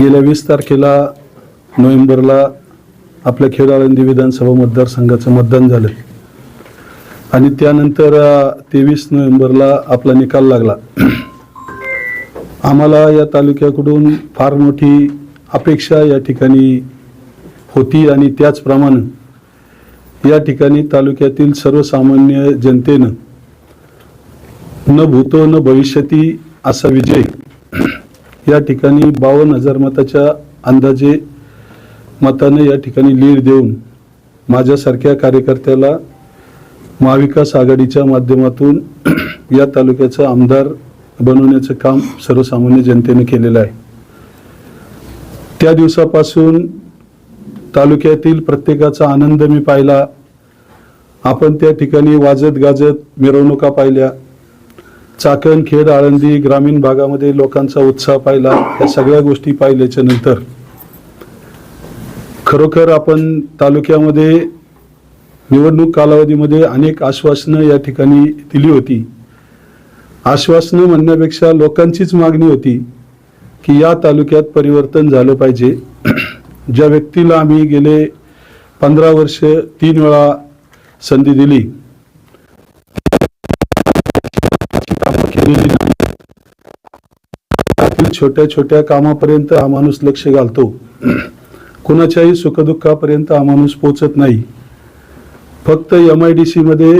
गेल्या वीस तारखेला नोव्हेंबरला आपल्या खेड आळंदी विधानसभा मतदारसंघाचं मतदान झालं. आणि त्यानंतर तेवीस नोव्हेंबरला आपला निकाल लागला. आम्हाला या तालुक्याकडून फार मोठी अपेक्षा या ठिकाणी होती आणि त्याचप्रमाणे या ठिकाणी तालुक्यातील सर्वसामान्य जनतेनं न भूतो न भविष्यती असा विजय या ठिकाणी बावन्न हजार मताच्या अंदाजे मताने या ठिकाणी लीड देऊन माझ्यासारख्या कार्यकर्त्याला महाविकास आघाडीच्या माध्यमातून या तालुक्याचा आमदार बनवण्याचं काम सर्वसामान्य जनतेने केलेलं आहे. त्या दिवसापासून तालुक्यातील प्रत्येकाचा आनंद मी पाहिला. आपण त्या ठिकाणी वाजत गाजत मिरवणुका पाहिल्या. चाकण खेड आळंदी ग्रामीण भागामध्ये लोकांचा उत्साह पाहिला. या सगळ्या गोष्टी पाहिल्याच्या नंतर खरोखर आपण तालुक्यामध्ये निवडणूक कालावधीमध्ये अनेक आश्वासनं या ठिकाणी दिली होती. आश्वासनं म्हणण्यापेक्षा लोकांचीच मागणी होती की या तालुक्यात परिवर्तन झालं पाहिजे. ज्या व्यक्तीला आम्ही गेले पंधरा वर्ष तीन वेळा संधी दिली. छोट्या छोट्या कामापर्यंत हा माणूस लक्ष घालतो. कुणाच्याही सुखदुःखापर्यंत हा माणूस पोचत नाही. फक्त एम आय डी सीमध्ये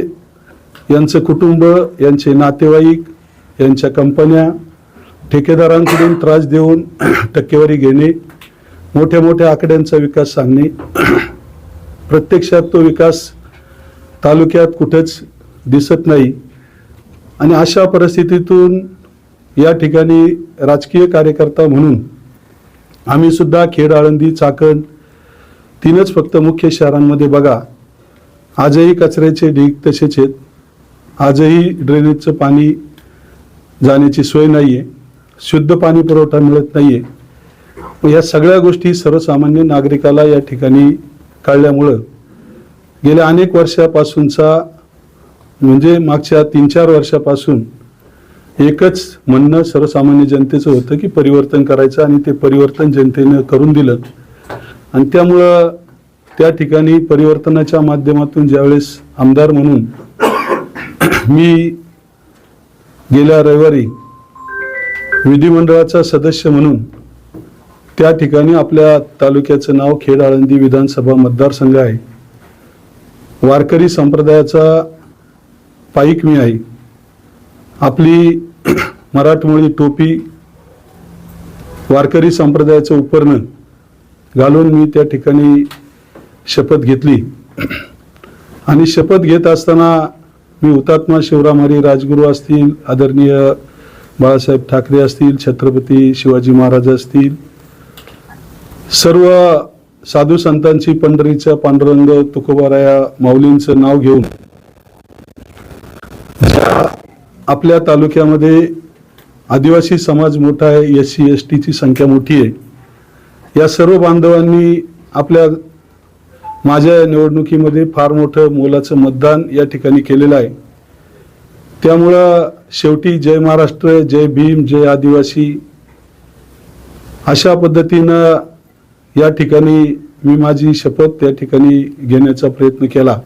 यांचं कुटुंब यांचे नातेवाईक यांच्या कंपन्या ठेकेदारांकडून त्रास देऊन टक्केवारी घेणे मोठ्या मोठ्या आकड्यांचा विकास सांगणे. प्रत्यक्षात तो विकास तालुक्यात कुठेच दिसत नाही. आणि अशा परिस्थितीतून या ठिकाणी राजकीय कार्यकर्ता म्हणून आम्ही सुद्धा खेड आळंदी चाकण तीनच फक्त मुख्य शहरांमध्ये बघा. आजही कचऱ्याचे ढीग तसेच आहेत. आजही ड्रेनेजचं पाणी जाण्याची सोय नाही आहे शुद्ध पाणी पुरवठा मिळत नाही आहे या सगळ्या गोष्टी सर्वसामान्य नागरिकाला या ठिकाणी कळल्यामुळं गेल्या अनेक वर्षापासूनचा म्हणजे मागच्या तीन चार वर्षापासून एकच म्हणणं सर्वसामान्य जनतेचं होतं की परिवर्तन करायचं आणि ते परिवर्तन जनतेनं करून दिलं. आणि त्यामुळं त्या ठिकाणी परिवर्तनाच्या माध्यमातून ज्यावेळेस आमदार म्हणून मी गेल्या रविवारी विधिमंडळाचा सदस्य म्हणून त्या ठिकाणी आपल्या तालुक्याचं नाव खेड आळंदी विधानसभा मतदारसंघ आहे. वारकरी संप्रदायाचा पाईक मी आहे. आपली मराठमोळी टोपी वारकरी संप्रदायाचं उपरणं घालून मी त्या ठिकाणी शपथ घेतली. आणि शपथ घेत असताना मी हुतात्मा शिवरामारी राजगुरू असतील आदरणीय बाळासाहेब ठाकरे असतील छत्रपती शिवाजी महाराज असतील सर्व साधू संतांची पंढरीचा पांडुरंग तुकोबाराया माऊलींचं नाव घेऊन आपल्या तालुक्यामध्ये आदिवासी समाज मोठा आहे एस सी एस टीची संख्या मोठी आहे. या सर्व बांधवांनी आपल्या माझ्या या निवडणुकीमध्ये फार मोठं मोलाचं मतदान या ठिकाणी केलेलं आहे. त्यामुळं शेवटी जय महाराष्ट्र जय भीम जय आदिवासी अशा पद्धतीनं या ठिकाणी मी माझी शपथ त्या ठिकाणी घेण्याचा प्रयत्न केला.